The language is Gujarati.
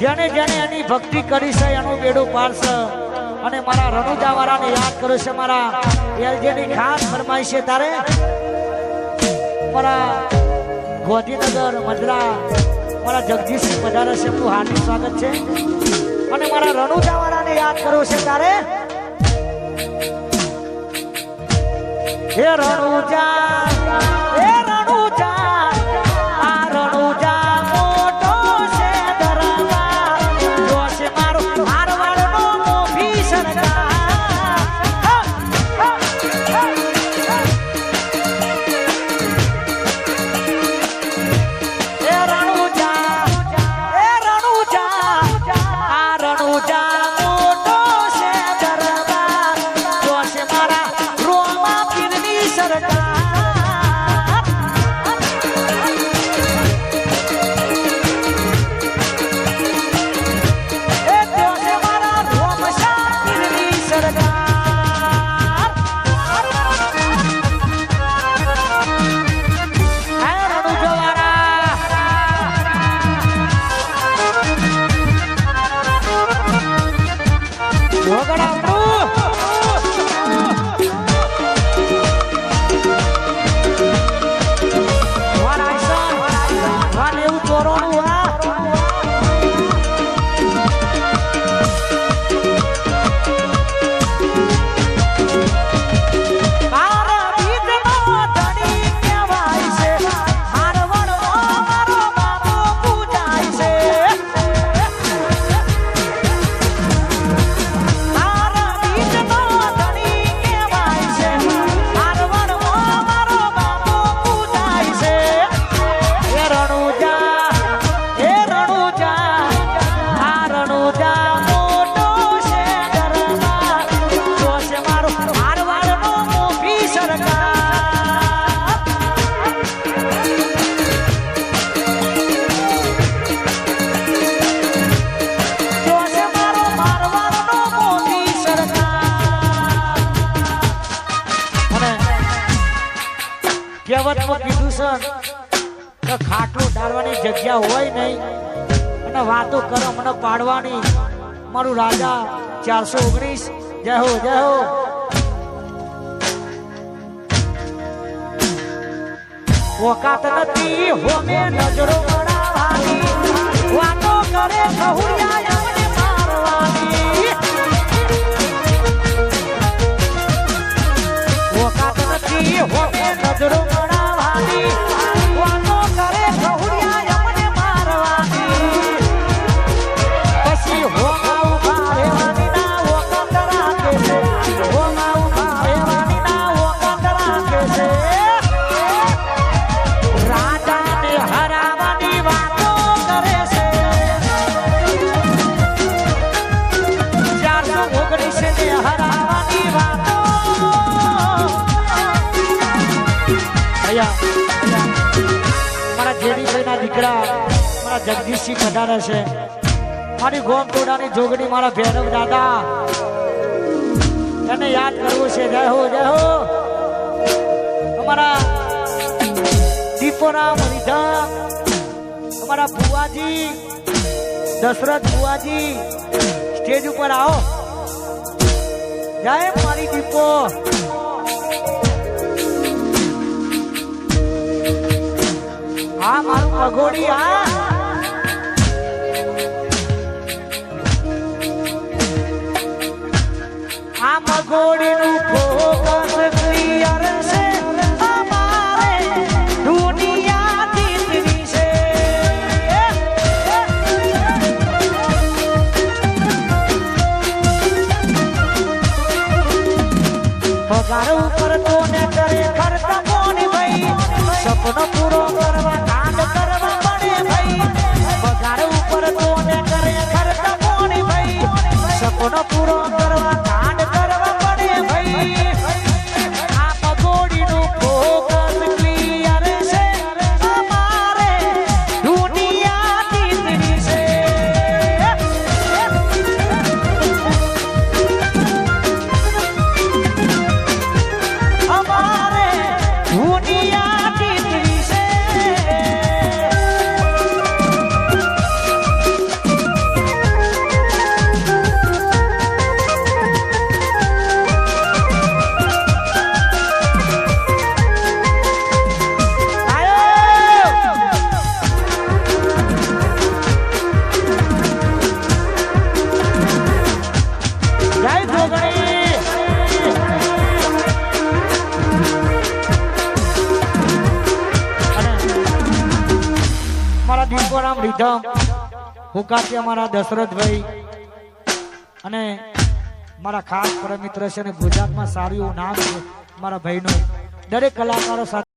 જેને જેને એની ભક્તિ કરી છે, એનું બેડું પાડશે. અને મારા રણુજા વાળાને યાદ કરું છે, મારા એલજેની ખાસ ફરમાય છે, તારે? મારા ગોધીનગર, મદરા, મારા જગદીશસિંહ પધારે છે, એમનું હાર્દિક સ્વાગત છે. અને મારા રણુજા વાળાને યાદ કરું છે, તારે? હે રણુજા! da da કહેવતમાં કીધું છે કે ખાટલું ડાળવાની જગ્યા હોય નહીં. અને વાતો કરો, મને પાડવાની. મારું રાજા ચારસો ઓગણીસ. જય હો જય હો. ઓકાત નથી, હોમે નજરો મડાવાની વાતો કરે કહુયા અમને મારવાની. ઓકાત નથી, હોમે નજરો મડાવાની વાતો કરે મારા જેડીભાઈના દીકરા, મારા જગદીશસિંહ પધારે છે. મારી ગોમ ટોડાની જોગણી મારા ભૈરવ દાદા. તને યાદ કરવું છે, જય હો હો. અમારા દીપોરામ રીધા અમારા ભુવાજી, દશરથ બુવાજી સ્ટેજ ઉપર આવો. જય મારી દીપો. હા મારું પગોડી હા. આ મગોડીનું ફોકસ પૂરો કરવા પ્રીતમ હુકાથી અમારા દશરથભાઈ અને મારા ખાસ પરમિત્ર છે અને ગુજરાતમાં સારું એવું નામ છે મારા ભાઈનું. દરેક કલાકારો સાથે